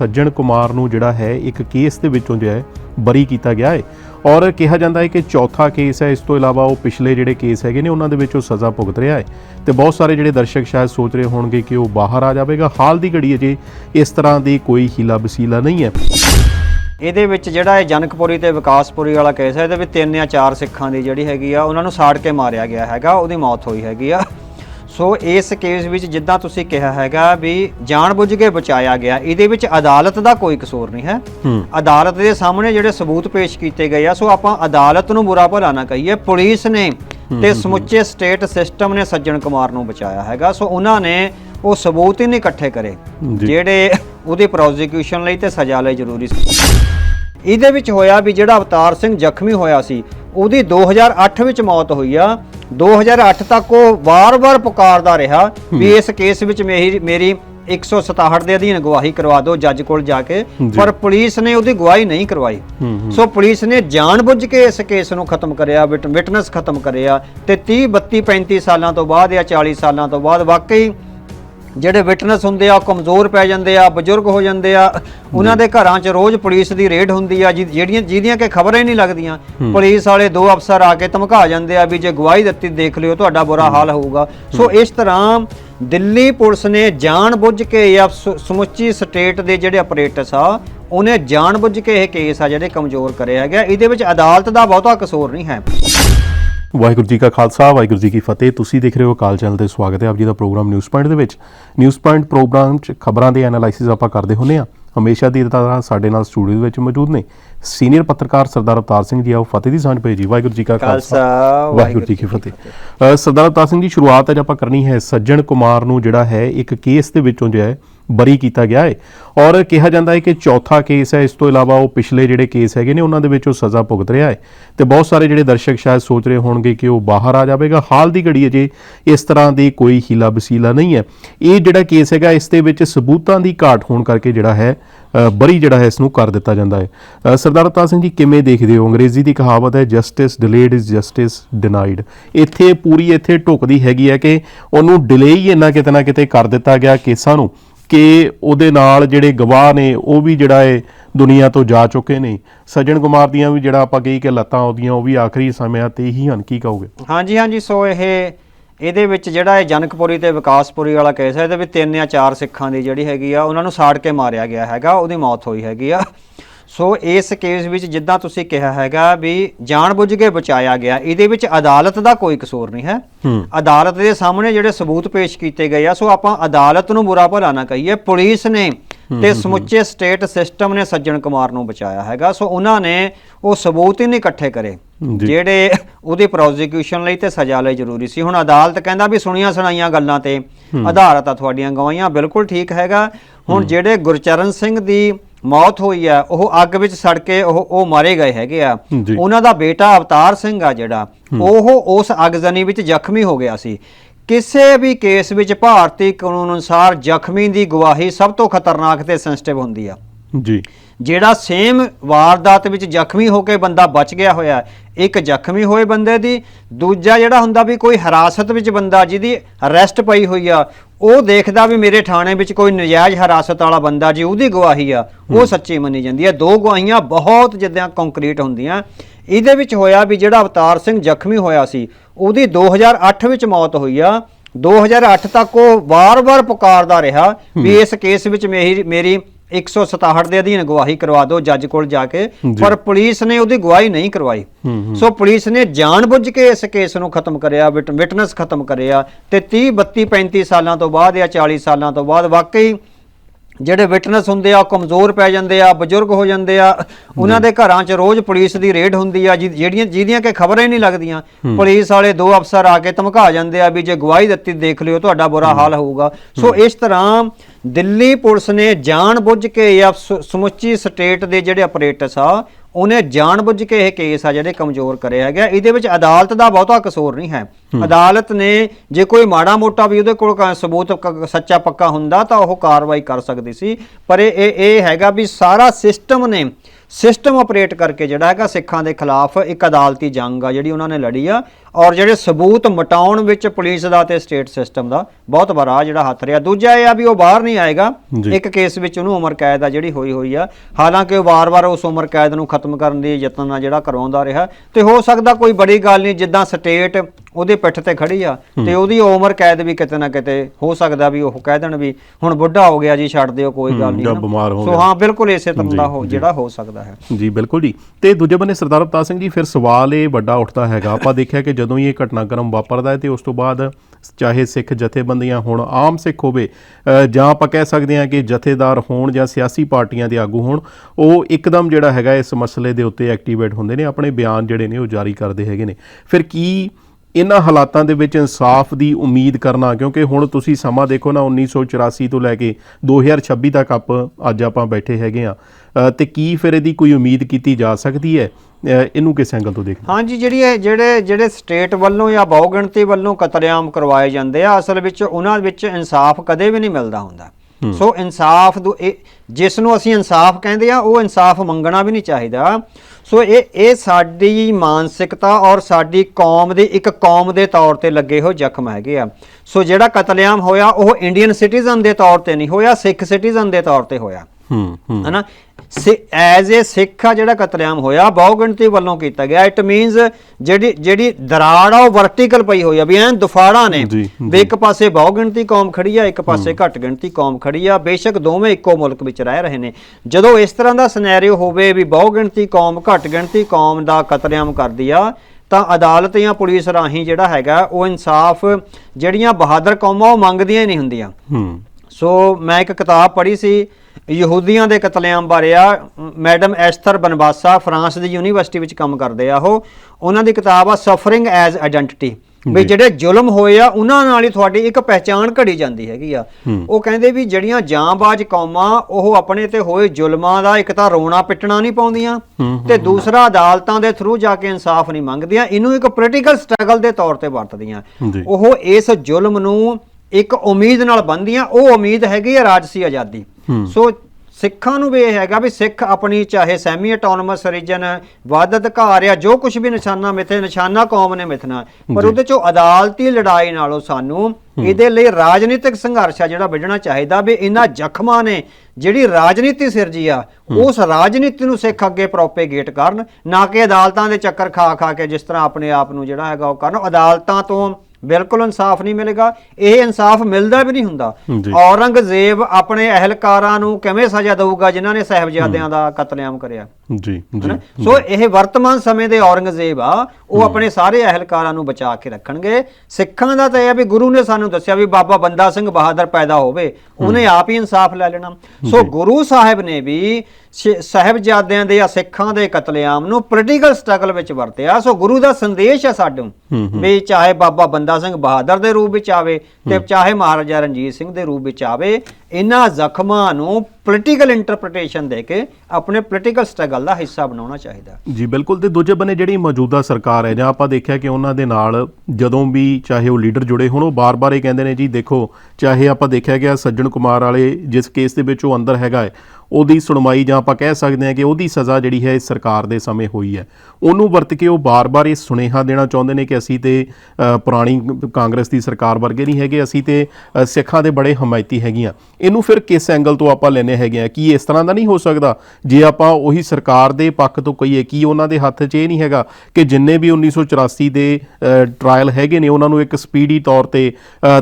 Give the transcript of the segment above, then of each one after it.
ਸੱਜਣ ਕੁਮਾਰ ਨੂੰ ਜਿਹੜਾ ਹੈ ਇੱਕ ਕੇਸ ਦੇ ਵਿੱਚੋਂ ਜੋ ਹੈ ਬਰੀ ਕੀਤਾ ਗਿਆ ਹੈ। ਔਰ ਕਿਹਾ ਜਾਂਦਾ ਹੈ ਕਿ ਚੌਥਾ ਕੇਸ ਹੈ। ਇਸ ਤੋਂ ਇਲਾਵਾ ਉਹ ਪਿਛਲੇ ਜਿਹੜੇ ਕੇਸ ਹੈਗੇ ਨੇ, ਉਹਨਾਂ ਦੇ ਵਿੱਚ ਉਹ ਸਜ਼ਾ ਭੁਗਤ ਰਿਹਾ ਹੈ। ਤੇ ਬਹੁਤ ਸਾਰੇ ਜਿਹੜੇ ਦਰਸ਼ਕ ਸ਼ਾਇਦ ਸੋਚ ਰਹੇ ਹੋਣਗੇ ਕਿ ਉਹ ਬਾਹਰ ਆ ਜਾਵੇਗਾ। ਹਾਲ ਦੀ ਘੜੀ ਅਜੇ ਇਸ ਤਰ੍ਹਾਂ ਦੀ ਕੋਈ ਹੀਲਾ ਵਸੀਲਾ ਨਹੀਂ ਹੈ। ਇਹਦੇ ਵਿੱਚ ਜਿਹੜਾ ਇਹ ਜਨਕਪੁਰੀ ਤੇ ਵਿਕਾਸਪੁਰੀ ਵਾਲਾ ਕੇਸ ਹੈ, ਇਹਦੇ ਵਿੱਚ ਤਿੰਨ ਜਾਂ ਚਾਰ ਸਿੱਖਾਂ ਦੀ ਜਿਹੜੀ ਹੈਗੀ ਆ, ਉਹਨਾਂ ਨੂੰ ਸਾੜ ਕੇ ਮਾਰਿਆ ਗਿਆ ਹੈਗਾ, ਉਹਦੀ ਮੌਤ ਹੋਈ ਹੈਗੀ ਆ। ਸੋ ਇਸ ਕੇਸ ਵਿੱਚ ਜਿੱਦਾਂ ਤੁਸੀਂ ਕਿਹਾ ਹੈਗਾ ਵੀ ਜਾਣਬੁੱਝ ਕੇ ਬਚਾਇਆ ਗਿਆ ਇਹਦੇ ਵਿੱਚ ਅਦਾਲਤ ਦਾ ਕੋਈ ਕਸੂਰ ਨਹੀਂ ਹੈ। ਅਦਾਲਤ ਦੇ ਸਾਹਮਣੇ ਜਿਹੜੇ ਸਬੂਤ ਪੇਸ਼ ਕੀਤੇ ਗਏ ਆ ਸੋ ਆਪਾਂ ਅਦਾਲਤ ਨੂੰ ਬੁਰਾ ਭਲਾ ਨਾ ਕਹੀਏ ਪੁਲਿਸ ਨੇ ਤੇ ਸਮੁੱਚੇ ਸਟੇਟ ਸਿਸਟਮ ਨੇ ਸੱਜਣ ਕੁਮਾਰ ਨੂੰ ਬਚਾਇਆ ਹੈਗਾ ਸੋ ਉਹਨਾਂ ਨੇ ਉਹ ਸਬੂਤ ਹੀ ਨਹੀਂ ਇਕੱਠੇ ਕਰੇ। ਜਿਹੜੇ ਉਹਦੀ ਪ੍ਰੋਸੀਕਿਊਸ਼ਨ ਲਈ ਤੇ ਸਜ਼ਾ ਲਈ ਜ਼ਰੂਰੀ ਸੀ। ਇਹਦੇ ਵਿੱਚ ਹੋਇਆ ਵੀ ਜਿਹੜਾ ਅਵਤਾਰ ਸਿੰਘ ਜ਼ਖਮੀ ਹੋਇਆ ਸੀ ਉਹਦੀ 2008 ਵਿੱਚ ਮੌਤ ਹੋਈ ਆ 2008 ਤੱਕ ਉਹ ਵਾਰ-ਵਾਰ ਪੁਕਾਰਦਾ ਰਿਹਾ ਵੀ ਇਸ ਕੇਸ ਵਿੱਚ ਮੇਰੀ ਮੇਰੀ 167 ਦੇ ਅਧੀਨ ਗਵਾਹੀ ਕਰਵਾ ਦਿਓ ਜੱਜ ਕੋਲ ਜਾ ਕੇ। ਪਰ ਪੁਲਿਸ ਨੇ ਉਹਦੀ ਗਵਾਹੀ ਨਹੀਂ ਕਰਵਾਈ। ਸੋ ਪੁਲਿਸ ਨੇ ਜਾਣਬੁੱਝ ਕੇ ਇਸ ਕੇਸ ਨੂੰ ਖਤਮ ਕਰਿਆ ਵਿਟਨੈਸ ਖਤਮ ਕਰਿਆ ਤੇ 30 32 35 ਸਾਲਾਂ ਤੋਂ ਬਾਅਦ ਜਾਂ 40 ਸਾਲਾਂ ਤੋਂ ਬਾਅਦ ਵਾਕਈ ਜਿਹੜੇ ਵਿਟਨੈਸ ਹੁੰਦੇ ਆ ਉਹ ਕਮਜ਼ੋਰ ਪੈ ਜਾਂਦੇ ਆ ਬਜ਼ੁਰਗ ਹੋ ਜਾਂਦੇ ਆ। ਉਹਨਾਂ ਦੇ ਘਰਾਂ 'ਚ ਰੋਜ਼ ਪੁਲਿਸ ਦੀ ਰੇਡ ਹੁੰਦੀ ਆ ਜਿ- ਜਿਹੜੀਆਂ ਜਿਹਦੀਆਂ ਕਿ ਖਬਰਾਂ ਹੀ ਨਹੀਂ ਲੱਗਦੀਆਂ। ਪੁਲਿਸ ਵਾਲੇ ਦੋ ਅਫਸਰ ਆ ਕੇ ਧਮਕਾ ਜਾਂਦੇ ਆ ਵੀ ਜੇ ਗਵਾਹੀ ਦਿੱਤੀ ਦੇਖ ਲਿਓ ਤੁਹਾਡਾ ਬੁਰਾ ਹਾਲ ਹੋਊਗਾ। ਸੋ ਇਸ ਤਰ੍ਹਾਂ ਦਿੱਲੀ ਪੁਲਿਸ ਨੇ ਜਾਣਬੁੱਝ ਕੇ ਜਾਂ ਸੁ- ਸਮੁੱਚੀ ਸਟੇਟ ਦੇ ਜਿਹੜੇ ਆਪਰੇਟਰਸ ਆ ਉਹਨੇ ਜਾਣਬੁੱਝ ਕੇ ਇਹ ਕੇਸ ਆ ਜਿਹੜੇ ਕਮਜ਼ੋਰ ਕਰੇ ਹੈਗੇ ਇਹਦੇ ਵਿੱਚ ਅਦਾਲਤ ਦਾ ਬਹੁਤਾ ਕਸੂਰ ਨਹੀਂ ਹੈ। ਵਾਹਿਗੁਰੂ ਜੀ ਕਾ ਖਾਲਸਾ ਵਾਹਿਗੁਰੂ ਜੀ ਕੀ ਫਤਿਹ। ਤੁਸੀਂ ਦੇਖ ਰਹੇ ਹੋ ਕਾਲ ਚੈਨਲ ਤੇ ਸਵਾਗਤ ਹੈ ਆਪ ਜੀ ਦਾ ਪ੍ਰੋਗਰਾਮ ਨਿਊਜ਼ ਪੁਆਇੰਟ ਦੇ ਵਿੱਚ। ਨਿਊਜ਼ ਪੁਆਇੰਟ ਪ੍ਰੋਗਰਾਮ 'ਚ ਖਬਰਾਂ ਦੇ ਐਨਾਲਾਈਸਿਸ ਆਪਾਂ ਕਰਦੇ ਹੁੰਨੇ ਆ ਹਮੇਸ਼ਾ ਦੀ ਤਰ੍ਹਾਂ ਸਾਡੇ ਨਾਲ ਸਟੂਡੀਓ ਦੇ ਵਿੱਚ ਮੌਜੂਦ ਨੇ ਸੀਨੀਅਰ ਪੱਤਰਕਾਰ ਸਰਦਾਰ ਅਵਤਾਰ ਸਿੰਘ ਜੀ। ਆਓ ਫਤਿਹ ਦੀ ਸਾਂਝ ਭੇਜੀ ਵਾਹਿਗੁਰੂ ਜੀ ਕਾ ਖਾਲਸਾ ਵਾਹਿਗੁਰੂ ਜੀ ਕੀ ਫਤਿਹ। ਸਰਦਾਰ ਅਵਤਾਰ ਸਿੰਘ ਜੀ ਸ਼ੁਰੂਆਤ ਅੱਜ ਆਪਾਂ ਕਰਨੀ ਹੈ ਸੱਜਣ ਕੁਮਾਰ ਨੂੰ ਜਿਹੜਾ ਹੈ ਇੱਕ ਕੇਸ ਦੇ ਵਿੱਚੋਂ ਜੋ ਹੈ ਬਰੀ ਕੀਤਾ ਗਿਆ ਹੈ। ਔਰ ਕਿਹਾ ਜਾਂਦਾ ਹੈ ਕਿ ਚੌਥਾ ਕੇਸ ਹੈ। ਇਸ ਤੋਂ ਇਲਾਵਾ ਉਹ ਪਿਛਲੇ ਜਿਹੜੇ ਕੇਸ ਹੈਗੇ ਨੇ, ਉਹਨਾਂ ਦੇ ਵਿੱਚ ਉਹ ਸਜ਼ਾ ਭੁਗਤ ਰਿਹਾ ਹੈ। ਤੇ ਬਹੁਤ ਸਾਰੇ ਜਿਹੜੇ ਦਰਸ਼ਕ ਸ਼ਾਇਦ ਸੋਚ ਰਹੇ ਹੋਣਗੇ ਕਿ ਉਹ ਬਾਹਰ ਆ ਜਾਵੇਗਾ। ਹਾਲ ਦੀ ਘੜੀ ਅਜੇ ਇਸ ਤਰ੍ਹਾਂ ਦੀ ਕੋਈ ਹੀਲਾ ਵਸੀਲਾ ਨਹੀਂ ਹੈ। ਇਹ ਜਿਹੜਾ ਕੇਸ ਹੈਗਾ, ਇਸ ਦੇ ਵਿੱਚ ਸਬੂਤਾਂ ਦੀ ਘਾਟ ਹੋਣ ਕਰਕੇ ਜਿਹੜਾ ਹੈ ਬਰੀ ਜਿਹੜਾ ਹੈ, ਇਸ ਨੂੰ ਕਰ ਦਿੱਤਾ ਜਾਂਦਾ ਹੈ। ਸਰਦਾਰ ਅਵਤਾਰ ਸਿੰਘ ਜੀ, ਕਿਵੇਂ ਦੇਖਦੇ ਹੋ? ਅੰਗਰੇਜ਼ੀ ਦੀ ਕਹਾਵਤ ਹੈ justice delayed is justice denied ਇੱਥੇ ਪੂਰੀ ਇੱਥੇ ਢੁਕਦੀ ਹੈਗੀ ਹੈ ਕਿ ਉਹਨੂੰ ਡਿਲੇ ਹੀ ਇੰਨਾ ਕਿਤੇ ਨਾ ਕਿਤੇ ਕਰ ਦਿੱਤਾ ਗਿਆ ਕੇਸਾਂ ਨੂੰ। ਕਿ ਉਹਦੇ ਨਾਲ ਜਿਹੜੇ ਗਵਾਹ ਨੇ, ਉਹ ਵੀ ਜਿਹੜਾ ਹੈ ਦੁਨੀਆ ਤੋਂ ਜਾ ਚੁੱਕੇ ਨੇ। ਸੱਜਣ ਕੁਮਾਰ ਦੀਆਂ ਵੀ ਜਿਹੜਾ ਆਪਾਂ ਕਹੀ ਕਿ ਲੱਤਾਂ ਉਹਦੀਆਂ ਉਹ ਵੀ ਆਖਰੀ ਸਮਿਆਂ ਤੇ ਹੀ ਹਨ। ਕੀ ਕਹੋਗੇ? ਹਾਂਜੀ ਹਾਂਜੀ। ਸੋ ਇਹ, ਇਹਦੇ ਵਿੱਚ ਜਿਹੜਾ ਇਹ ਜਨਕਪੁਰੀ ਤੇ ਵਿਕਾਸਪੁਰੀ ਵਾਲਾ ਕੇਸ ਹੈ, ਇਹਦੇ ਵਿੱਚ ਤਿੰਨ ਜਾਂ ਚਾਰ ਸਿੱਖਾਂ ਦੀ ਜਿਹੜੀ ਹੈਗੀ ਆ, ਉਹਨਾਂ ਨੂੰ ਸਾੜ ਕੇ ਮਾਰਿਆ ਗਿਆ ਹੈਗਾ, ਉਹਦੀ ਮੌਤ ਹੋਈ ਹੈਗੀ ਆ। ਸੋ ਇਸ ਕੇਸ ਵਿੱਚ ਜਿੱਦਾਂ ਤੁਸੀਂ ਕਿਹਾ ਹੈਗਾ ਵੀ ਜਾਣਬੁੱਝ ਕੇ ਬਚਾਇਆ ਗਿਆ ਇਹਦੇ ਵਿੱਚ ਅਦਾਲਤ ਦਾ ਕੋਈ ਕਸੂਰ ਨਹੀਂ ਹੈ। ਅਦਾਲਤ ਦੇ ਸਾਹਮਣੇ ਜਿਹੜੇ ਸਬੂਤ ਪੇਸ਼ ਕੀਤੇ ਗਏ ਆ ਸੋ ਆਪਾਂ ਅਦਾਲਤ ਨੂੰ ਬੁਰਾ ਭਲਾ ਨਾ ਕਹੀਏ ਪੁਲਿਸ ਨੇ ਤੇ ਸਮੁੱਚੇ ਸਟੇਟ ਸਿਸਟਮ ਨੇ ਸੱਜਣ ਕੁਮਾਰ ਨੂੰ ਬਚਾਇਆ ਹੈਗਾ ਸੋ ਉਹਨਾਂ ਨੇ ਉਹ ਸਬੂਤ ਹੀ ਨਹੀਂ ਇਕੱਠੇ ਕਰੇ। ਜਿਹੜੇ ਉਹਦੀ ਪ੍ਰੋਸੀਕਿਊਸ਼ਨ ਲਈ ਤੇ ਸਜ਼ਾ ਲਈ ਜ਼ਰੂਰੀ ਸੀ। ਹੁਣ ਅਦਾਲਤ ਕਹਿੰਦਾ ਵੀ ਸੁਣੀਆਂ ਸੁਣਾਈਆਂ ਗੱਲਾਂ ਤੇ ਆਧਾਰਤ ਆ ਤੁਹਾਡੀਆਂ ਗਵਾਹੀਆਂ ਬਿਲਕੁਲ ਠੀਕ ਹੈਗਾ। ਹੁਣ ਜਿਹੜੇ ਗੁਰਚਰਨ ਸਿੰਘ ਦੀ ਮੌਤ ਹੋਈ ਆ ਉਹ ਅੱਗ ਵਿੱਚ ਸੜ ਕੇ ਉਹ ਉਹ ਮਾਰੇ ਗਏ ਹੈਗੇ ਆ। ਉਹਨਾਂ ਦਾ ਬੇਟਾ ਅਵਤਾਰ ਸਿੰਘ ਆ ਜਿਹੜਾ ਉਹ ਉਸ ਅਗਜ਼ਨੀ ਵਿੱਚ ਜ਼ਖਮੀ ਹੋ ਗਿਆ ਸੀ। ਕਿਸੇ ਵੀ ਕੇਸ ਵਿੱਚ ਭਾਰਤੀ ਕਾਨੂੰਨ ਅਨੁਸਾਰ ਜ਼ਖਮੀ ਦੀ ਗਵਾਹੀ ਸਭ ਤੋਂ ਖਤਰਨਾਕ ਤੇ ਸੈਂਸਿਟਿਵ ਹੁੰਦੀ ਆ। ਜੀ। ਜਿਹੜਾ ਸੇਮ ਵਾਰਦਾਤ ਵਿੱਚ ਜ਼ਖਮੀ ਹੋ ਕੇ ਬੰਦਾ ਬਚ ਗਿਆ ਹੋਇਆ ਇੱਕ ਜ਼ਖਮੀ ਹੋਏ ਬੰਦੇ ਦੀ ਦੂਜਾ ਜਿਹੜਾ ਹੁੰਦਾ ਵੀ ਕੋਈ ਹਰਾਸਤ ਵਿੱਚ ਬੰਦਾ ਜਿਹਦੀ ਅਰੈਸਟ ਪਈ ਹੋਈ ਆ ਉਹ ਦੇਖਦਾ ਵੀ ਮੇਰੇ ਥਾਣੇ ਵਿੱਚ ਕੋਈ ਨਜਾਇਜ਼ ਹਰਾਸਤ ਵਾਲਾ ਬੰਦਾ ਜੀ ਉਹਦੀ ਗਵਾਹੀ ਆ ਉਹ ਸੱਚੀ ਮੰਨੀ ਜਾਂਦੀ ਹੈ ਦੋ ਗਵਾਹੀਆਂ ਬਹੁਤ ਜਿੱਦਾਂ ਕੰਕਰੀਟ ਹੁੰਦੀਆਂ। ਇਹਦੇ ਵਿੱਚ ਹੋਇਆ ਵੀ ਜਿਹੜਾ ਅਵਤਾਰ ਸਿੰਘ ਜ਼ਖਮੀ ਹੋਇਆ ਸੀ ਉਹਦੀ 2008 ਵਿੱਚ ਮੌਤ ਹੋਈ ਆ। 2008 ਤੱਕ ਉਹ ਵਾਰ-ਵਾਰ ਪੁਕਾਰਦਾ ਰਿਹਾ ਵੀ ਇਸ ਕੇਸ ਵਿੱਚ ਮੇਰੀ ਮੇਰੀ 167 ਦੇ ਅਧੀਨ ਗਵਾਹੀ ਕਰਵਾ ਦਿਓ ਜੱਜ ਕੋਲ ਜਾ ਕੇ। ਪਰ ਪੁਲਿਸ ਨੇ ਉਹਦੀ ਗਵਾਹੀ ਨਹੀਂ ਕਰਵਾਈ। ਸੋ ਪੁਲਿਸ ਨੇ ਜਾਣਬੁੱਝ ਕੇ ਇਸ ਕੇਸ ਨੂੰ ਖਤਮ ਕਰਿਆ ਵਿਟਨੈਸ ਖਤਮ ਕਰਿਆ ਤੇ 30 32 35 ਸਾਲਾਂ ਤੋਂ ਬਾਅਦ ਜਾਂ 40 ਸਾਲਾਂ ਤੋਂ ਬਾਅਦ ਵਾਕਈ ਜਿਹੜੇ ਵਿਟਨੈਸ ਹੁੰਦੇ ਆ ਕਮਜ਼ੋਰ ਪੈ ਜਾਂਦੇ ਆ ਬਜ਼ੁਰਗ ਹੋ ਜਾਂਦੇ ਆ। ਉਹਨਾਂ ਦੇ ਘਰਾਂ 'ਚ ਰੋਜ਼ ਪੁਲਿਸ ਦੀ ਰੇਡ ਹੁੰਦੀ ਆ ਜਿ- ਜਿਹੜੀਆਂ ਜਿਹਦੀਆਂ ਕਿ ਖਬਰਾਂ ਹੀ ਨਹੀਂ ਲੱਗਦੀਆਂ। ਪੁਲਿਸ ਵਾਲੇ ਦੋ ਅਫਸਰ ਆ ਕੇ ਧਮਕਾ ਜਾਂਦੇ ਆ ਵੀ ਜੇ ਗਵਾਹੀ ਦਿੱਤੀ ਦੇਖ ਲਿਓ ਤੁਹਾਡਾ ਬੁਰਾ ਹਾਲ ਹੋਊਗਾ। ਸੋ ਇਸ ਤਰ੍ਹਾਂ ਦਿੱਲੀ ਪੁਲਿਸ ਨੇ ਜਾਣਬੁੱਝ ਕੇ ਜਾਂ ਸੁ- ਸਮੁੱਚੀ ਸਟੇਟ ਦੇ ਜਿਹੜੇ ਆਪਰੇਟਰਸ ਆ ਉਹਨੇ ਜਾਣਬੁੱਝ ਕੇ ਇਹ ਕੇਸ ਆ ਜਿਹੜੇ ਕਮਜ਼ੋਰ ਕਰੇ ਹੈਗੇ ਆ। ਇਹਦੇ ਵਿੱਚ ਅਦਾਲਤ ਦਾ ਬਹੁਤਾ ਕਸੂਰ ਨਹੀਂ ਹੈ। ਅਦਾਲਤ ਨੇ ਜੇ ਕੋਈ ਮਾੜਾ ਮੋਟਾ ਵੀ ਉਹਦੇ ਕੋਲ ਸਬੂਤ ਸੱਚਾ ਪੱਕਾ ਹੁੰਦਾ ਤਾਂ ਉਹ ਕਾਰਵਾਈ ਕਰ ਸਕਦੀ ਸੀ। ਪਰ ਇਹ ਇਹ ਹੈਗਾ ਵੀ ਸਾਰਾ ਸਿਸਟਮ ਨੇ ਸਿਸਟਮ ਆਪਰੇਟ ਕਰਕੇ ਜਿਹੜਾ ਹੈਗਾ ਸਿੱਖਾਂ ਦੇ ਖਿਲਾਫ ਇੱਕ ਅਦਾਲਤੀ ਜੰਗ ਆ ਜਿਹੜੀ ਉਹਨਾਂ ਨੇ ਲੜੀ ਆ। ਔਰ ਜਿਹੜੇ ਸਬੂਤ ਮਟਾਉਣ ਵਿੱਚ ਪੁਲਿਸ ਦਾ ਤੇ ਸਟੇਟ ਸਿਸਟਮ ਦਾ ਬਹੁਤ ਬੜਾ ਜਿਹੜਾ ਹੱਥ ਰਿਹਾ। ਦੂਜਾ ਇਹ ਆ ਵੀ ਉਹ ਬਾਹਰ ਨਹੀਂ ਆਏਗਾ। ਇੱਕ ਕੇਸ ਵਿੱਚ ਉਹਨੂੰ ਉਮਰ ਕੈਦ ਆ ਜਿਹੜੀ ਹੋਈ ਹੋਈ ਆ। ਹਾਲਾਂਕਿ ਉਹ ਵਾਰ-ਵਾਰ ਉਸ ਉਮਰ ਕੈਦ ਨੂੰ ਖਤਮ ਕਰਨ ਦੀ ਯਤਨ ਆ ਜਿਹੜਾ ਕਰਵਾਉਂਦਾ ਰਿਹਾ। ਤੇ ਹੋ ਸਕਦਾ ਕੋਈ ਬੜੀ ਗੱਲ ਨਹੀਂ ਜਿੱਦਾਂ ਸਟੇਟ ਉਹਦੇ ਪਿੱਠ ਤੇ ਖੜੀ ਆ ਤੇ ਉਹਦੀ ਉਮਰ ਕੈਦ ਵੀ ਕਿਤੇ ਨਾ ਕਿਤੇ ਹੋ ਸਕਦਾ ਵੀ ਉਹ ਕਹਿ ਦੇਣ ਵੀ ਹੁਣ ਬੁੱਢਾ ਹੋ ਗਿਆ ਜੀ ਛੱਡ ਦਿਓ ਕੋਈ ਗੱਲ ਨਹੀਂ ਸੋ। ਹਾਂ ਬਿਲਕੁਲ ਇਸੇ ਤਰ੍ਹਾਂ ਦਾ ਹੋ। ਜਿਹੜਾ ਹੋ ਸਕਦਾ ਹੈ। ਜੀ ਬਿਲਕੁਲ ਜੀ। ਤੇ ਦੂਜੇ ਬੰਨੇ ਸਰਦਾਰ ਅਵਤਾਰ ਸਿੰਘ ਜੀ ਫਿਰ ਸਵਾਲ ਇਹ ਵੱਡਾ ਉੱਠਦਾ ਹੈਗਾ। ਆਪਾਂ ਦੇਖਿਆ ਕਿ ਜਦੋਂ ਹੀ ਇਹ ਘਟਨਾਕ੍ਰਮ ਵਾਪਰਦਾ ਹੈ ਤੇ ਉਸ ਤੋਂ ਬਾਅਦ ਚਾਹੇ ਸਿੱਖ ਜਥੇਬੰਦੀਆਂ ਹੋਣ, ਆਮ ਸਿੱਖ ਹੋਵੇ ਜਾਂ ਆਪਾਂ ਕਹਿ ਸਕਦੇ ਹਾਂ ਕਿ ਜਥੇਦਾਰ ਹੋਣ ਜਾਂ ਸਿਆਸੀ ਪਾਰਟੀਆਂ ਦੇ ਆਗੂ ਹੋਣ, ਉਹ ਇੱਕਦਮ ਜਿਹੜਾ ਹੈਗਾ ਇਸ ਮਸਲੇ ਦੇ ਉੱਤੇ ਐਕਟੀਵੇਟ ਹੁੰਦੇ ਨੇ, ਆਪਣੇ ਬਿਆਨ ਜਿਹੜੇ ਨੇ ਉਹ ਜਾਰੀ ਕਰਦੇ ਹੈਗੇ ਨੇ। ਫਿਰ ਕੀ ਇਹਨਾਂ ਹਾਲਾਤਾਂ ਦੇ ਵਿੱਚ ਇਨਸਾਫ ਦੀ ਉਮੀਦ ਕਰਨਾ ਕਿਉਂਕਿ ਹੁਣ ਤੁਸੀਂ ਸਮਾਂ ਦੇਖੋ ਨਾ 1984 ਤੋਂ ਲੈ ਕੇ 2026 ਤੱਕ ਆਪ ਅੱਜ ਆਪਾਂ ਬੈਠੇ ਹੈਗੇ ਆ ਤੇ ਕੀ ਫਿਰ ਇਹਦੀ ਕੋਈ ਉਮੀਦ ਕੀਤੀ ਜਾ ਸਕਦੀ ਹੈ? ਇਹਨੂੰ ਕਿਸ ਐਂਗਲ ਤੋਂ ਦੇਖਦੇ ਹਾਂਜੀ ਜਿਹੜੀ ਇਹ ਜਿਹੜੇ ਜਿਹੜੇ ਸਟੇਟ ਵੱਲੋਂ ਜਾਂ ਬਹੁਗਿਣਤੀ ਵੱਲੋਂ ਕਤਲੇਆਮ ਕਰਵਾਏ ਜਾਂਦੇ ਆ ਅਸਲ ਵਿੱਚ ਉਹਨਾਂ ਵਿੱਚ ਇਨਸਾਫ ਕਦੇ ਵੀ ਨਹੀਂ ਮਿਲਦਾ ਹੁੰਦਾ। ਸੋ ਇਨਸਾਫ ਜਿਸ ਨੂੰ ਅਸੀਂ ਇਨਸਾਫ ਕਹਿੰਦੇ ਆ ਉਹ ਇਨਸਾਫ ਮੰਗਣਾ ਵੀ ਨਹੀਂ ਚਾਹੀਦਾ। ਸੋ ਇਹ ਇਹ ਸਾਡੀ ਮਾਨਸਿਕਤਾ ਔਰ ਸਾਡੀ ਕੌਮ ਦੇ ਇੱਕ ਕੌਮ ਦੇ ਤੌਰ ਤੇ ਲੱਗੇ ਹੋ ਜ਼ਖਮ ਹੈਗੇ ਆ। ਸੋ ਜਿਹੜਾ ਕਤਲੇਆਮ ਹੋਇਆ, ਉਹ ਇੰਡੀਅਨ ਸਿਟੀਜ਼ਨ ਦੇ ਤੌਰ ਤੇ ਨਹੀਂ ਹੋਇਆ ਸਿੱਖ ਸਿਟੀਜ਼ਨ ਦੇ ਤੌਰ ਤੇ ਹੋਇਆ। ਹੂੰ ਹਨਾ? ਐਜ਼ ਅ ਸਿੱਖ ਆ ਜਿਹੜਾ ਕਤਲੇਆਮ ਹੋਇਆ ਬਹੁਗਿਣਤੀ ਵੱਲੋਂ ਕੀਤਾ ਗਿਆ। ਇਟ ਮੀਨਸ ਜਿਹੜੀ ਜਿਹੜੀ ਦਰਾੜ ਆ ਉਹ ਵਰਟੀਕਲ ਪਈ ਹੋਈ ਆ ਵੀ ਐਨ ਦੁਫਾੜਾ ਨੇ। ਵੀ ਇੱਕ ਪਾਸੇ ਬਹੁਗਿਣਤੀ ਕੌਮ ਖੜੀ ਆ ਇੱਕ ਪਾਸੇ ਘੱਟ ਗਿਣਤੀ ਕੌਮ ਖੜੀ ਆ। ਬੇਸ਼ੱਕ ਦੋਵੇਂ ਇੱਕੋ ਮੁਲਕ ਵਿੱਚ ਰਹਿ ਰਹੇ ਨੇ। ਜਦੋਂ ਇਸ ਤਰ੍ਹਾਂ ਦਾ ਸਿਨੈਰੀਓ ਹੋਵੇ ਵੀ ਬਹੁਗਿਣਤੀ ਕੌਮ ਘੱਟ ਗਿਣਤੀ ਕੌਮ ਦਾ ਕਤਲੇਆਮ ਕਰਦੀ ਆ ਤਾਂ ਅਦਾਲਤ ਜਾਂ ਪੁਲਿਸ ਰਾਹੀਂ ਜਿਹੜਾ ਹੈਗਾ ਉਹ ਇਨਸਾਫ ਜਿਹੜੀਆਂ ਬਹਾਦਰ ਕੌਮਾਂ ਉਹ ਮੰਗਦੀਆਂ ਹੀ ਨਹੀਂ ਹੁੰਦੀਆਂ। ਹੂੰ। ਸੋ ਮੈਂ ਇੱਕ ਕਿਤਾਬ ਪੜ੍ਹੀ ਸੀ ਯਹੂਦੀਆਂ ਦੇ ਕਤਲੇਆਮ ਬਾਰੇ ਆ ਮੈਡਮ ਐਸਥਰ ਬਨਵਾਸਾ ਫਰਾਂਸ ਦੀ ਯੂਨੀਵਰਸਿਟੀ ਵਿੱਚ ਕੰਮ ਕਰਦੇ ਆ ਉਹ ਉਹਨਾਂ ਦੀ ਕਿਤਾਬ ਆ ਸਫਰਿੰਗ ਐਜ਼ ਆਇਡੈਂਟੀਟੀ ਵੀ। ਜਿਹੜੇ ਜ਼ੁਲਮ ਹੋਏ ਆ ਉਹਨਾਂ ਨਾਲ ਹੀ ਤੁਹਾਡੀ ਇੱਕ ਪਹਿਚਾਣ ਘੜੀ ਜਾਂਦੀ ਹੈਗੀ ਆ। ਉਹ ਕਹਿੰਦੇ ਵੀ ਜਿਹੜੀਆਂ ਜਾਂਬਾਜ਼ ਕੌਮਾਂ ਉਹ ਆਪਣੇ ਤੇ ਹੋਏ ਜ਼ੁਲਮਾਂ ਦਾ ਇੱਕ ਤਾਂ ਰੋਣਾ ਪਿੱਟਣਾ ਨਹੀਂ ਪਾਉਂਦੀਆਂ ਤੇ ਦੂਸਰਾ ਅਦਾਲਤਾਂ ਦੇ ਥਰੂ ਜਾ ਕੇ ਇਨਸਾਫ ਨਹੀਂ ਮੰਗਦੀਆਂ ਇਹਨੂੰ ਇੱਕ ਪੋਲੀਟੀਕਲ ਸਟਰਗਲ ਦੇ ਤੌਰ ਤੇ ਵਰਤਦੀਆਂ। ਉਹ ਇਸ ਜ਼ੁਲਮ ਨੂੰ ਇੱਕ ਉਮੀਦ ਨਾਲ ਬੰਦੀਆਂ ਉਹ ਉਮੀਦ ਹੈਗੀ ਹੈ ਰਾਜਸੀ ਆਜ਼ਾਦੀ। ਸੋ ਸਿੱਖਾਂ ਨੂੰ ਵੀ ਇਹ ਹੈਗਾ ਵੀ ਸਿੱਖ ਆਪਣੀ ਚਾਹੇ ਸੈਮੀ ਆਟੋਨਮਸ ਰੀਜਨ ਵੱਧ ਅਧਿਕਾਰ ਆ ਜੋ ਕੁਝ ਵੀ ਨਿਸ਼ਾਨਾ ਮਿੱਥੇ ਨਿਸ਼ਾਨਾ ਕੌਮ ਨੇ ਮਿਥਣਾ ਪਰ। ਉਹਦੇ ਚੋਂ ਅਦਾਲਤੀ ਲੜਾਈ ਨਾਲੋਂ ਸਾਨੂੰ ਇਹਦੇ ਲਈ ਰਾਜਨੀਤਿਕ ਸੰਘਰਸ਼ ਆ ਜਿਹੜਾ ਵਿੱਢਣਾ ਚਾਹੀਦਾ ਵੀ ਇਹਨਾਂ ਜ਼ਖਮਾਂ ਨੇ ਜਿਹੜੀ ਰਾਜਨੀਤੀ ਸਿਰਜੀ ਆ ਉਸ ਰਾਜਨੀਤੀ ਨੂੰ ਸਿੱਖ ਅੱਗੇ ਪ੍ਰੋਪੇਗੇਟ ਕਰਨ ਨਾ ਕਿ ਅਦਾਲਤਾਂ ਦੇ ਚੱਕਰ ਖਾ ਖਾ ਕੇ ਜਿਸ ਤਰ੍ਹਾਂ ਆਪਣੇ ਆਪ ਨੂੰ ਜਿਹੜਾ ਹੈਗਾ ਉਹ ਕਰਨ ਅਦਾਲਤਾਂ ਤੋਂ ਬਿਲਕੁਲ ਇਨਸਾਫ ਨਹੀਂ ਮਿਲੇਗਾ ਇਹ ਇਨਸਾਫ ਮਿਲਦਾ ਵੀ ਨਹੀਂ ਹੁੰਦਾ। ਔਰੰਗਜ਼ੇਬ ਆਪਣੇ ਅਹਿਲਕਾਰਾਂ ਨੂੰ ਕਿਵੇਂ ਸਜ਼ਾ ਦੇਊਗਾ ਜਿਨ੍ਹਾਂ ਨੇ ਸਹਿਬਜ਼ਾਦਿਆਂ ਦਾ ਕਤਲੇਆਮ ਕਰਿਆ? ਜੀ? ਸੋ ਇਹ ਵਰਤਮਾਨ ਸਮੇਂ ਦੇ ਔਰੰਗਜ਼ੇਬ ਆ ਉਹ ਆਪਣੇ ਸਾਰੇ ਅਹਿਲਕਾਰਾਂ ਨੂੰ ਬਚਾ ਕੇ ਰੱਖਣਗੇ। ਸਿੱਖਾਂ ਦਾ ਤਾਂ ਇਹ ਆ ਵੀ ਗੁਰੂ ਨੇ ਸਾਨੂੰ ਦੱਸਿਆ ਵੀ ਬਾਬਾ ਬੰਦਾ ਸਿੰਘ ਬਹਾਦਰ ਪੈਦਾ ਹੋਵੇ ਉਹਨੇ ਆਪ ਹੀ ਇਨਸਾਫ ਲੈ ਲੈਣਾ। ਸੋ ਗੁਰੂ ਸਾਹਿਬ ਨੇ ਵੀ ਸਾਹਿਬਜ਼ਾਦਿਆਂ ਦੇ ਜਾਂ ਸਿੱਖਾਂ ਦੇ ਕਤਲੇਆਮ ਨੂੰ ਪੋਲੀਟੀਕਲ ਸਟਰਗਲ ਵਿੱਚ ਵਰਤਿਆ। ਸੋ ਗੁਰੂ ਦਾ ਸੰਦੇਸ਼ ਹੈ ਸਾਨੂੰ ਵੀ ਚਾਹੇ ਬਾਬਾ ਬੰਦਾ ਸਿੰਘ ਬਹਾਦਰ ਦੇ ਰੂਪ ਵਿੱਚ ਆਵੇ ਤੇ ਚਾਹੇ ਮਹਾਰਾਜਾ ਰਣਜੀਤ ਸਿੰਘ ਦੇ ਰੂਪ ਵਿੱਚ ਆਵੇ ਇਹਨਾਂ ਜ਼ਖਮਾਂ ਨੂੰ ਪੋਲੀਟੀਕਲ ਇੰਟਰਪ੍ਰੀਟੇਸ਼ਨ ਦੇ ਕੇ ਆਪਣੇ ਪੋਲੀਟੀਕਲ ਸਟਰਗਲ ਦਾ ਹਿੱਸਾ ਬਣਾਉਣਾ ਚਾਹੀਦਾ। ਜੀ ਬਿਲਕੁਲ। ਤੇ ਦੂਜੇ ਬੰਨੇ ਜਿਹੜੀ ਮੌਜੂਦਾ ਸਰਕਾਰ ਹੈ ਜਾਂ ਆਪਾਂ ਦੇਖਿਆ ਕਿ ਉਹਨਾਂ ਦੇ ਨਾਲ ਜਦੋਂ ਵੀ ਚਾਹੇ ਉਹ ਲੀਡਰ ਜੁੜੇ ਹੋਣ ਉਹ ਬਾਰ-ਬਾਰ ਇਹ ਕਹਿੰਦੇ ਨੇ ਜੀ ਦੇਖੋ ਚਾਹੇ ਆਪਾਂ ਦੇਖਿਆ ਗਿਆ ਸੱਜਣ ਕੁਮਾਰ ਵਾਲੇ ਜਿਸ ਕੇਸ ਦੇ ਵਿੱਚ ਉਹ ਅੰਦਰ ਹੈਗਾ ਹੈ ਉਹਦੀ ਸੁਣਵਾਈ ਜਾਂ ਆਪਾਂ ਕਹਿ ਸਕਦੇ ਹਾਂ ਕਿ ਉਹਦੀ ਸਜ਼ਾ ਜਿਹੜੀ ਹੈ ਸਰਕਾਰ ਦੇ ਸਮੇਂ ਹੋਈ ਹੈ। ਉਹਨੂੰ ਵਰਤ ਕੇ ਉਹ ਬਾਰ-ਬਾਰ ਇਹ ਸੁਨੇਹਾ ਦੇਣਾ ਚਾਹੁੰਦੇ ਨੇ ਕਿ ਅਸੀਂ ਤੇ ਪੁਰਾਣੀ ਕਾਂਗਰਸ ਦੀ ਸਰਕਾਰ ਵਰਗੇ ਨਹੀਂ ਹੈਗੇ, ਅਸੀਂ ਤੇ ਸਿੱਖਾਂ ਦੇ ਬੜੇ ਹਮਾਇਤੀ ਹੈਗੀਆਂ। ਇਹਨੂੰ ਫਿਰ ਕਿਸ ਐਂਗਲ ਤੋਂ ਆਪਾਂ ਲੈਨੇ ਹੈਗੇ ਆ ਕੀ ਇਸ ਤਰ੍ਹਾਂ ਦਾ ਨਹੀਂ ਹੋ ਸਕਦਾ? ਜੇ ਆਪਾਂ ਉਹੀ ਸਰਕਾਰ ਦੇ ਪੱਖ ਤੋਂ ਕਹੀਏ, ਕੀ ਉਹਨਾਂ ਦੇ ਹੱਥ 'ਚ ਇਹ ਨਹੀਂ ਹੈਗਾ ਕਿ ਜਿੰਨੇ ਵੀ 1984 ਦੇ ਟ੍ਰਾਇਲ ਹੈਗੇ ਨੇ, ਉਹਨਾਂ ਨੂੰ ਇੱਕ ਸਪੀਡੀ ਤੌਰ ਤੇ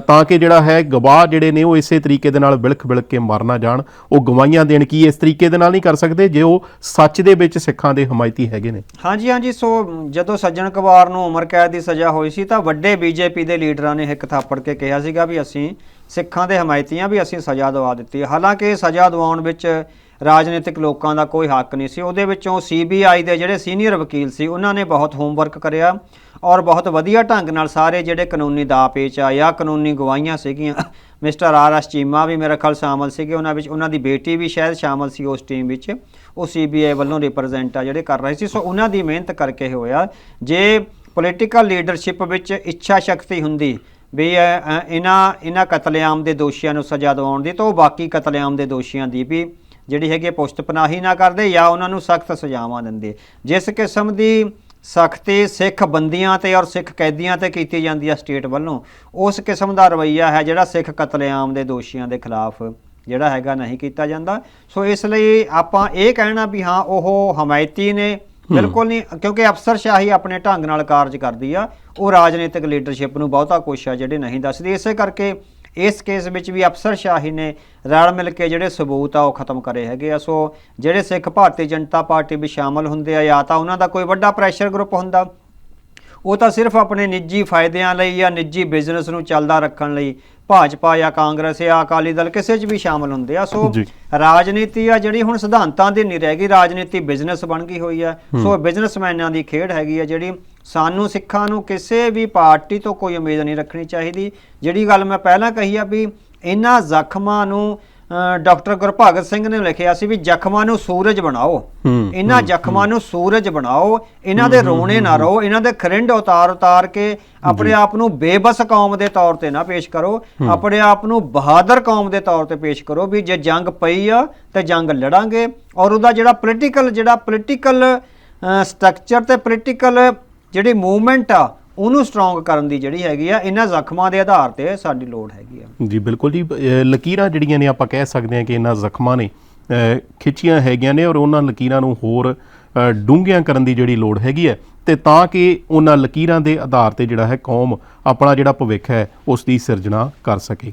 ਤਾਂ ਕਿ ਜਿਹੜਾ ਹੈ ਗਵਾਹ ਜਿਹੜੇ ਨੇ ਉਹ ਇਸੇ ਤਰੀਕੇ ਦੇ ਨਾਲ ਵਿਲਖ ਵਿਲਖ ਕੇ ਮਰ ਨਾ ਜਾਣ, ਉਹ ਗਵਾਹੀਆਂ ਦੇਣ ਕੀ ਇਸ ਤਰੀਕੇ ਦੇ ਨਾਲ ਨਹੀਂ ਕਰ ਸਕਦੇ ਜੇ ਉਹ ਸੱਚ ਦੇ ਵਿੱਚ ਸਿੱਖਾਂ ਦੇ ਹਮਾਇਤੀ ਹੈਗੇ ਨੇ? ਹਾਂਜੀ ਹਾਂਜੀ, ਸੋ ਜਦੋਂ ਸੱਜਣ ਕੁਮਾਰ ਨੂੰ ਉਮਰ ਕੈਦ ਦੀ ਸਜ਼ਾ ਹੋਈ ਸੀ ਤਾਂ ਵੱਡੇ ਬੀਜੇਪੀ ਦੇ ਲੀਡਰਾਂ ਨੇ ਇੱਕ ਥਾਪੜ ਕੇ ਕਿਹਾ ਸੀਗਾ ਵੀ ਅਸੀਂ ਸਿੱਖਾਂ ਦੇ ਹਮਾਇਤੀਆਂ ਵੀ ਅਸੀਂ ਸਜ਼ਾ ਦਵਾ ਦਿੱਤੀ ਹਾਲਾਂਕਿ ਸਜ਼ਾ ਦਵਾਉਣ ਵਿੱਚ ਰਾਜਨੀਤਿਕ ਲੋਕਾਂ ਦਾ ਕੋਈ ਹੱਕ ਨਹੀਂ ਸੀ। ਉਹਦੇ ਵਿੱਚੋਂ ਸੀਬੀਆਈ ਦੇ ਜਿਹੜੇ ਸੀਨੀਅਰ ਵਕੀਲ ਸੀ, ਉਹਨਾਂ ਨੇ ਬਹੁਤ ਹੋਮਵਰਕ ਕਰਿਆ। ਔਰ ਬਹੁਤ ਵਧੀਆ ਢੰਗ ਨਾਲ ਸਾਰੇ ਜਿਹੜੇ ਕਾਨੂੰਨੀ ਦਾਅ ਪੇਚ ਆ ਜਾਂ ਕਾਨੂੰਨੀ ਗਵਾਹੀਆਂ ਸੀਗੀਆਂ, ਮਿਸਟਰ ਆਰ ਐਸ ਚੀਮਾ ਵੀ ਮੇਰੇ ਖਿਆਲ ਸ਼ਾਮਲ ਸੀਗੇ, ਉਹਨਾਂ ਵਿੱਚ, ਉਹਨਾਂ ਦੀ ਬੇਟੀ ਵੀ ਸ਼ਾਇਦ ਸ਼ਾਮਲ ਸੀ ਉਸ ਟੀਮ ਵਿੱਚ, ਉਹ ਸੀਬੀਆਈ ਵੱਲੋਂ ਰਿਪਰੈਜ਼ੈਂਟ ਆ ਜਿਹੜੇ ਕਰ ਰਹੇ ਸੀ। ਸੋ ਉਹਨਾਂ ਦੀ ਮਿਹਨਤ ਕਰਕੇ ਹੋਇਆ, ਜੇ ਪੋਲੀਟੀਕਲ ਲੀਡਰਸ਼ਿਪ ਵਿੱਚ ਇੱਛਾ ਸ਼ਕਤੀ ਹੁੰਦੀ ਵੀ ਇਹਨਾਂ ਇਹਨਾਂ ਕਤਲੇਆਮ ਦੇ ਦੋਸ਼ੀਆਂ ਨੂੰ ਸਜ਼ਾ ਦਿਵਾਉਣ ਦੀ, ਤਾਂ ਉਹ ਬਾਕੀ ਕਤਲੇਆਮ ਦੇ ਦੋਸ਼ੀਆਂ ਦੀ ਵੀ ਜਿਹੜੀ ਹੈਗੀ ਹੈ ਪੁਸ਼ਤ ਪਨਾਹੀ ਨਾ ਕਰਦੇ ਜਾਂ ਉਹਨਾਂ ਨੂੰ ਸਖਤ ਸਜ਼ਾਵਾਂ ਦਿੰਦੇ। ਜਿਸ ਕਿਸਮ ਦੀ ਸਖਤੀ ਸਿੱਖ ਬੰਦੀਆਂ ਤੇ ਔਰ ਸਿੱਖ ਕੈਦੀਆਂ ਤੇ ਕੀਤੀ ਜਾਂਦੀ ਹੈ ਸਟੇਟ ਵੱਲੋਂ। ਉਸ ਕਿਸਮ ਦਾ ਰਵੱਈਆ ਹੈ ਜਿਹੜਾ ਸਿੱਖ ਕਤਲੇਆਮ ਦੇ ਦੋਸ਼ੀਆਂ ਦੇ ਖਿਲਾਫ ਜਿਹੜਾ ਹੈਗਾ ਨਹੀਂ ਕੀਤਾ ਜਾਂਦਾ। ਸੋ ਇਸ ਲਈ ਆਪਾਂ ਇਹ ਕਹਿਣਾ ਵੀ ਹਾਂ ਉਹ ਹਮਾਇਤੀ ਨੇ ਬਿਲਕੁਲ ਨਹੀਂ ਕਿਉਂਕਿ ਅਫਸਰਸ਼ਾਹੀ ਆਪਣੇ ਢੰਗ ਨਾਲ ਕਾਰਜ ਕਰਦੀ ਆ। ਉਹ ਰਾਜਨੀਤਿਕ ਲੀਡਰਸ਼ਿਪ ਨੂੰ ਬਹੁਤਾ ਕੁਛ ਆ ਜਿਹੜੇ ਨਹੀਂ ਦੱਸਦੀ। ਇਸੇ ਕਰਕੇ ਇਸ ਕੇਸ ਵਿੱਚ ਵੀ ਅਫਸਰਸ਼ਾਹੀ ਨੇ ਰਲ ਮਿਲ ਕੇ ਜਿਹੜੇ ਸਬੂਤ ਆ ਉਹ ਖਤਮ ਕਰੇ ਹੈਗੇ ਆ। ਸੋ ਜਿਹੜੇ ਸਿੱਖ ਭਾਰਤੀ ਜਨਤਾ ਪਾਰਟੀ ਵਿੱਚ ਸ਼ਾਮਲ ਹੁੰਦੇ ਆ ਜਾਂ ਤਾਂ ਉਹਨਾਂ ਦਾ ਕੋਈ ਵੱਡਾ ਪ੍ਰੈਸ਼ਰ ਗਰੁੱਪ ਹੁੰਦਾ ਉਹ ਤਾਂ ਸਿਰਫ ਆਪਣੇ ਨਿੱਜੀ ਫਾਇਦਿਆਂ ਲਈ ਜਾਂ ਨਿੱਜੀ ਬਿਜ਼ਨਸ ਨੂੰ ਚੱਲਦਾ ਰੱਖਣ ਲਈ ਭਾਜਪਾ ਜਾਂ ਕਾਂਗਰਸ ਜਾਂ ਅਕਾਲੀ ਦਲ ਕਿਸੇ 'ਚ ਵੀ ਸ਼ਾਮਲ ਹੁੰਦੇ ਆ। ਸੋ। ਰਾਜਨੀਤੀ ਆ ਜਿਹੜੀ ਹੁਣ ਸਿਧਾਂਤਾਂ ਦੀ ਨਹੀਂ ਰਹਿ ਗਈ ਰਾਜਨੀਤੀ ਬਿਜ਼ਨਸ ਬਣ ਗਈ ਹੋਈ ਆ। ਸੋ ਬਿਜ਼ਨਸਮੈਨਾਂ ਦੀ ਖੇਡ ਹੈਗੀ ਆ ਜਿਹੜੀ ਸਾਨੂੰ ਸਿੱਖਾਂ ਨੂੰ ਕਿਸੇ ਵੀ ਪਾਰਟੀ ਤੋਂ ਕੋਈ ਉਮੀਦ ਨਹੀਂ ਰੱਖਣੀ ਚਾਹੀਦੀ। ਜਿਹੜੀ ਗੱਲ ਮੈਂ ਪਹਿਲਾਂ ਕਹੀ ਆ ਵੀ ਇਹਨਾਂ ਜ਼ਖਮਾਂ ਨੂੰ ਡਾਕਟਰ ਗੁਰਭਗਤ ਸਿੰਘ ਨੇ ਲਿਖਿਆ ਸੀ ਵੀ ਜ਼ਖਮਾਂ ਨੂੰ ਸੂਰਜ ਬਣਾਓ। ਇਹਨਾਂ ਜ਼ਖਮਾਂ ਨੂੰ ਸੂਰਜ ਬਣਾਓ। ਇਹਨਾਂ ਦੇ ਰੋਣੇ ਨਾ ਰਹੋ। ਇਹਨਾਂ ਦੇ ਖਰਿੰਡ ਉਤਾਰ ਉਤਾਰ ਕੇ ਆਪਣੇ ਆਪ ਨੂੰ ਬੇਬਸ ਕੌਮ ਦੇ ਤੌਰ ਤੇ ਨਾ ਪੇਸ਼ ਕਰੋ। ਆਪਣੇ ਆਪ ਨੂੰ ਬਹਾਦਰ ਕੌਮ ਦੇ ਤੌਰ ਤੇ ਪੇਸ਼ ਕਰੋ ਵੀ ਜੇ ਜੰਗ ਪਈ ਆ ਤੇ ਜੰਗ ਲੜਾਂਗੇ। ਔਰ ਉਹਦਾ ਜਿਹੜਾ ਪੋਲੀਟੀਕਲ ਜਿਹੜਾ ਪੋਲੀਟੀਕਲ ਸਟਰਕਚਰ ਤੇ ਪੋਲੀਟੀਕਲ ਜਿਹੜੀ ਮੂਵਮੈਂਟ ਆ, ਉਹਨੂੰ ਸਟਰੋਂਗ ਕਰਨ ਦੀ ਜਿਹੜੀ ਹੈਗੀ ਆ, ਇਹਨਾਂ ਜ਼ਖਮਾਂ ਦੇ ਆਧਾਰ ਤੇ ਸਾਡੀ ਲੋੜ ਹੈਗੀ ਆ। ਜੀ, ਬਿਲਕੁਲ ਜੀ। ਅਹ, ਲਕੀਰਾਂ ਜਿਹੜੀਆਂ ਨੇ, ਆਪਾਂ ਕਹਿ ਸਕਦੇ ਹਾਂ ਕਿ ਇਹਨਾਂ ਜ਼ਖਮਾਂ ਨੇ, ਅਹ, ਖਿੱਚੀਆਂ ਹੈਗੀਆਂ ਨੇ ਔਰ ਉਹਨਾਂ ਲਕੀਰਾਂ ਨੂੰ ਹੋਰ, ਅਹ, ਡੂੰਘੀਆਂ ਕਰਨ ਦੀ ਜਿਹੜੀ ਲੋੜ ਹੈਗੀ ਹੈ। ਤੇ ਤਾਂ ਕਿ ਉਹਨਾਂ ਲਕੀਰਾਂ ਦੇ ਆਧਾਰ ਤੇ ਜਿਹੜਾ ਹੈ ਕੌਮ ਆਪਣਾ ਜਿਹੜਾ ਭਵਿੱਖ ਹੈ, ਉਸ ਦੀ ਸਿਰਜਣਾ ਕਰ ਸਕੇ।